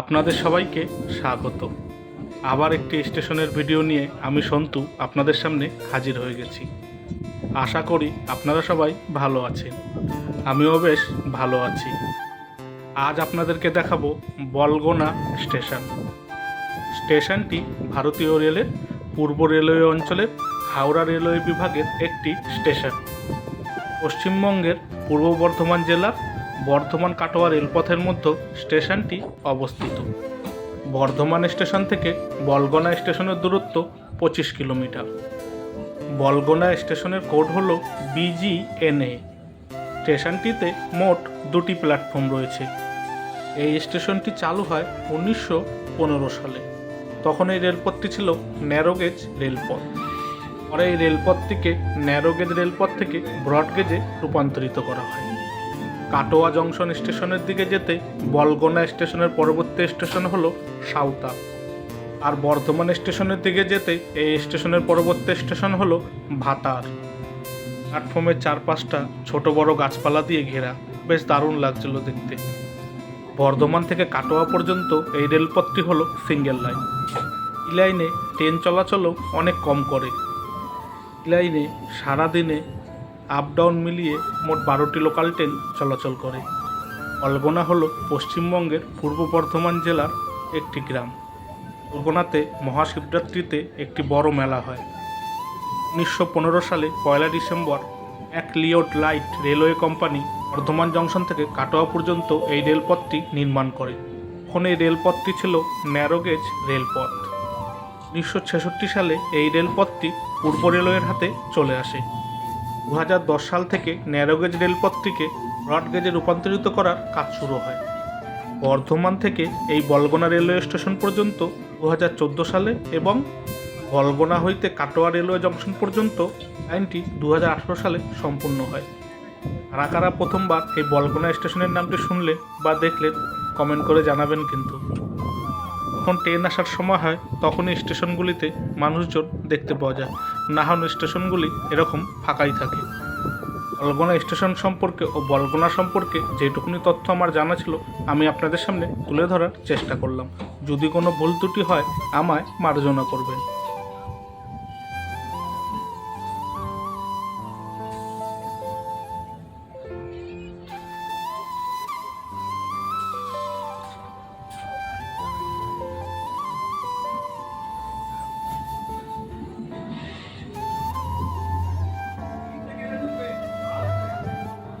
আপনাদের সবাইকে স্বাগত। আবার একটি স্টেশনের ভিডিও নিয়ে আমি সন্তু আপনাদের সামনে হাজির হয়ে গেছি। আশা করি আপনারা সবাই ভালো আছেন। আমিও বেশ ভালো আছি। আজ আপনাদেরকে দেখাবো বলগোনা স্টেশন। স্টেশনটি ভারতীয় রেলের পূর্ব রেলওয়ে অঞ্চলের হাওড়া রেলওয়ে বিভাগের একটি স্টেশন। পশ্চিমবঙ্গের পূর্ব বর্ধমান জেলার বর্ধমান কাটোয়া রেলপথের মধ্যে স্টেশনটি অবস্থিত। বর্ধমান স্টেশন থেকে বলগোনা স্টেশনের দূরত্ব পঁচিশ কিলোমিটার। বলগোনা স্টেশনের কোড হল বিজিএনএ। স্টেশনটিতে মোট দুটি প্ল্যাটফর্ম রয়েছে। এই স্টেশনটি চালু হয় উনিশশো পনেরো সালে। তখন এই রেলপথটি ছিল ন্যারোগেজ রেলপথ। পরে এই রেলপথটিকে ন্যারোগেজ রেলপথ থেকে ব্রডগেজে রূপান্তরিত করা হয়। কাটোয়া জংশন স্টেশনের দিকে যেতে বলগোনা স্টেশনের পরবর্তী স্টেশন হলো সাউতা আর বর্ধমান স্টেশনের দিকে যেতে এই স্টেশনের পরবর্তী স্টেশন হলো ভাতার। প্ল্যাটফর্মের চারপাশটা ছোট বড় গাছপালা দিয়ে ঘেরা। বেশ দারুণ লাগছিল দেখতে। বর্ধমান থেকে কাটোয়া পর্যন্ত এই রেলপথটি হলো সিঙ্গেল লাইন। এই লাইনে ট্রেন চলাচলও অনেক কম করে। লাইনে সারাদিনে আপ ডাউন মিলিয়ে মোট বারোটি লোকাল ট্রেন চলাচল করে। অলগোনা হলো পশ্চিমবঙ্গের পূর্ব বর্ধমান জেলার একটি গ্রাম। অলগোনাতে মহাশিবরাত্রিতে একটি বড় মেলা হয়। উনিশশো পনেরো সালে পয়লা ডিসেম্বর এক লিওড light railway company Bardhaman junction থেকে কাটোয়া পর্যন্ত এই রেলপথটি নির্মাণ করে। তখন এই রেলপথটি ছিল ন্যারোগেজ রেলপথ। উনিশশো ছেষট্টি সালে এই রেলপথটি পূর্ব রেলওয়ের হাতে চলে আসে। দু হাজার দশ সাল থেকে ন্যারোগেজ রেলপথটিকে ব্রডগেজে রূপান্তরিত করার কাজ শুরু হয়। বর্ধমান থেকে এই বলগোনা রেলওয়ে স্টেশন পর্যন্ত দু হাজার চোদ্দ সালে এবং বলগোনা হইতে কাটোয়া রেলওয়ে জংশন পর্যন্ত লাইনটি দু হাজার আঠেরো সালে সম্পূর্ণ হয়। কারা কারা প্রথমবার এই বলগোনা স্টেশনের নামটি শুনলে বা দেখলে কমেন্ট করে জানাবেন কিন্তু। যখন ট্রেন আসার সময় হয়, তখনই স্টেশনগুলিতে মানুষজন দেখতে পাওয়া যায়। না হলে স্টেশনগুলি এরকম ফাঁকাই থাকে। বলগোনা স্টেশন সম্পর্কে ও বলগোনা সম্পর্কে যেটুকুনি তথ্য আমার জানা ছিল, আমি আপনাদের সামনে তুলে ধরার চেষ্টা করলাম। যদি কোনো ভুল ত্রুটি হয়, আমায় মার্জনা করবেন।